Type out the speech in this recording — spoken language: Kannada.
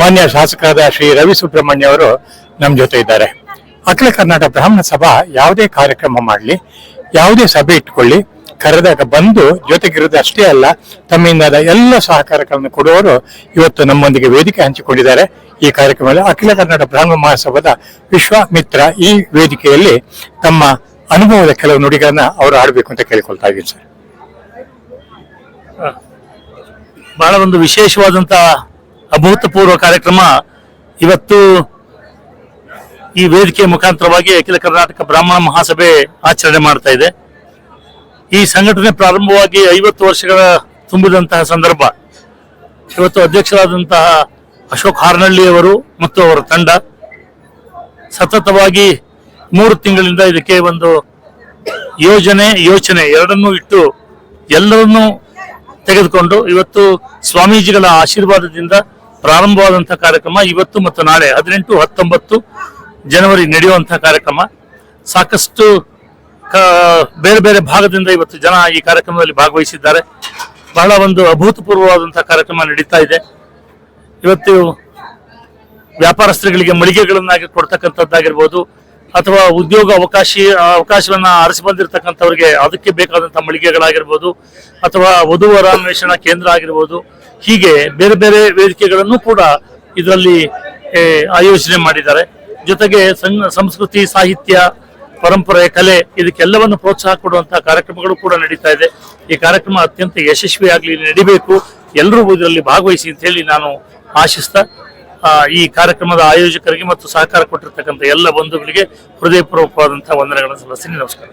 ಮಾನ್ಯ ಶಾಸಕರಾದ ಶ್ರೀ ರವಿ ಸುಬ್ರಹ್ಮಣ್ಯ ಅವರು ನಮ್ಮ ಜೊತೆ ಇದ್ದಾರೆ. ಅಖಿಲ ಕರ್ನಾಟಕ ಬ್ರಾಹ್ಮಣ ಸಭಾ ಯಾವುದೇ ಕಾರ್ಯಕ್ರಮ ಮಾಡಲಿ, ಯಾವುದೇ ಸಭೆ ಇಟ್ಕೊಳ್ಳಿ, ಕರೆದಾಗ ಬಂದು ಜೊತೆಗಿರೋದು ಅಷ್ಟೇ ಅಲ್ಲ, ತಮ್ಮಿಂದಾದ ಎಲ್ಲ ಸಹಕಾರಗಳನ್ನು ಕೊಡುವವರು ಇವತ್ತು ನಮ್ಮೊಂದಿಗೆ ವೇದಿಕೆ ಹಂಚಿಕೊಂಡಿದ್ದಾರೆ. ಈ ಕಾರ್ಯಕ್ರಮದಲ್ಲಿ ಅಖಿಲ ಕರ್ನಾಟಕ ಬ್ರಾಹ್ಮಣ ಮಹಾಸಭಾದ ವಿಶ್ವಾಮಿತ್ರ ಈ ವೇದಿಕೆಯಲ್ಲಿ ತಮ್ಮ ಅನುಭವದ ಕೆಲವು ನುಡಿಗಳನ್ನ ಅವರು ಆಡಬೇಕು ಅಂತ ಕೇಳಿಕೊಳ್ತಾ ಇದ್ದೀನಿ ಸರ್. ಬಹಳ ಒಂದು ವಿಶೇಷವಾದಂತಹ ಅಭೂತಪೂರ್ವ ಕಾರ್ಯಕ್ರಮ ಇವತ್ತು ಈ ವೇದಿಕೆ ಮುಖಾಂತರವಾಗಿ ಅಖಿಲ ಕರ್ನಾಟಕ ಬ್ರಾಹ್ಮಣ ಮಹಾಸಭೆ ಆಚರಣೆ ಮಾಡ್ತಾ ಇದೆ. ಈ ಸಂಘಟನೆ ಪ್ರಾರಂಭವಾಗಿ ಐವತ್ತು ವರ್ಷಗಳ ತುಂಬಿದಂತಹ ಸಂದರ್ಭ. ಇವತ್ತು ಅಧ್ಯಕ್ಷರಾದಂತಹ ಅಶೋಕ್ ಹಾರ್ನಳ್ಳಿ ಅವರು ಮತ್ತು ಅವರ ತಂಡ ಸತತವಾಗಿ ಮೂರು ತಿಂಗಳಿಂದ ಇದಕ್ಕೆ ಒಂದು ಯೋಜನೆ, ಯೋಚನೆ ಎರಡನ್ನೂ ಇಟ್ಟು ಎಲ್ಲರನ್ನೂ ತೆಗೆದುಕೊಂಡು ಇವತ್ತು ಸ್ವಾಮೀಜಿಗಳ ಆಶೀರ್ವಾದದಿಂದ ಪ್ರಾರಂಭವಾದಂತಹ ಕಾರ್ಯಕ್ರಮ ಇವತ್ತು ಮತ್ತು ನಾಳೆ ಹದಿನೆಂಟು, ಹತ್ತೊಂಬತ್ತು ಜನವರಿ ನಡೆಯುವಂತಹ ಕಾರ್ಯಕ್ರಮ. ಸಾಕಷ್ಟು ಬೇರೆ ಬೇರೆ ಭಾಗದಿಂದ ಇವತ್ತು ಜನ ಈ ಕಾರ್ಯಕ್ರಮದಲ್ಲಿ ಭಾಗವಹಿಸಿದ್ದಾರೆ. ಬಹಳ ಒಂದು ಅಭೂತಪೂರ್ವವಾದಂತಹ ಕಾರ್ಯಕ್ರಮ ನಡೀತಾ ಇದೆ. ಇವತ್ತು ವ್ಯಾಪಾರಸ್ಥರುಗಳಿಗೆ ಮಳಿಗೆಗಳನ್ನಾಗಿ ಕೊಡ್ತಕ್ಕಂಥದ್ದಾಗಿರ್ಬೋದು, ಅಥವಾ ಉದ್ಯೋಗ ಅವಕಾಶ, ಅವಕಾಶವನ್ನ ಅರಸಿ ಬಂದಿರತಕ್ಕಂಥವ್ರಿಗೆ ಅದಕ್ಕೆ ಬೇಕಾದಂತಹ ಮಳಿಗೆಗಳಾಗಿರ್ಬೋದು, ಅಥವಾ ವಧುವರ ಅನ್ವೇಷಣಾ ಕೇಂದ್ರ ಆಗಿರ್ಬೋದು ಹೀಗೆ ಬೇರೆ ಬೇರೆ ವೇದಿಕೆಗಳನ್ನು ಕೂಡ ಇದರಲ್ಲಿ ಆಯೋಜನೆ ಮಾಡಿದ್ದಾರೆ. ಜೊತೆಗೆ ಸಂಸ್ಕೃತಿ, ಸಾಹಿತ್ಯ, ಪರಂಪರೆ, ಕಲೆ ಇದಕ್ಕೆಲ್ಲವನ್ನು ಪ್ರೋತ್ಸಾಹ ಕೊಡುವಂತಹ ಕಾರ್ಯಕ್ರಮಗಳು ಕೂಡ ನಡೀತಾ ಇದೆ. ಈ ಕಾರ್ಯಕ್ರಮ ಅತ್ಯಂತ ಯಶಸ್ವಿಯಾಗಲಿ ನಡಿಬೇಕು. ಎಲ್ಲರೂ ಇದರಲ್ಲಿ ಭಾಗವಹಿಸಿ ಅಂತ ಹೇಳಿ ನಾನು ಆಶಿಸ್ತಾ ಈ ಕಾರ್ಯಕ್ರಮದ ಆಯೋಜಕರಿಗೆ ಮತ್ತು ಸಹಕಾರ ಕೊಟ್ಟಿರ್ತಕ್ಕಂಥ ಎಲ್ಲ ಬಂಧುಗಳಿಗೆ ಹೃದಯಪೂರ್ವಕವಾದಂತಹ ವಂದನೆಗಳನ್ನು ಸಲ್ಲಿಸ್ತೀನಿ. ನಮಸ್ಕಾರ.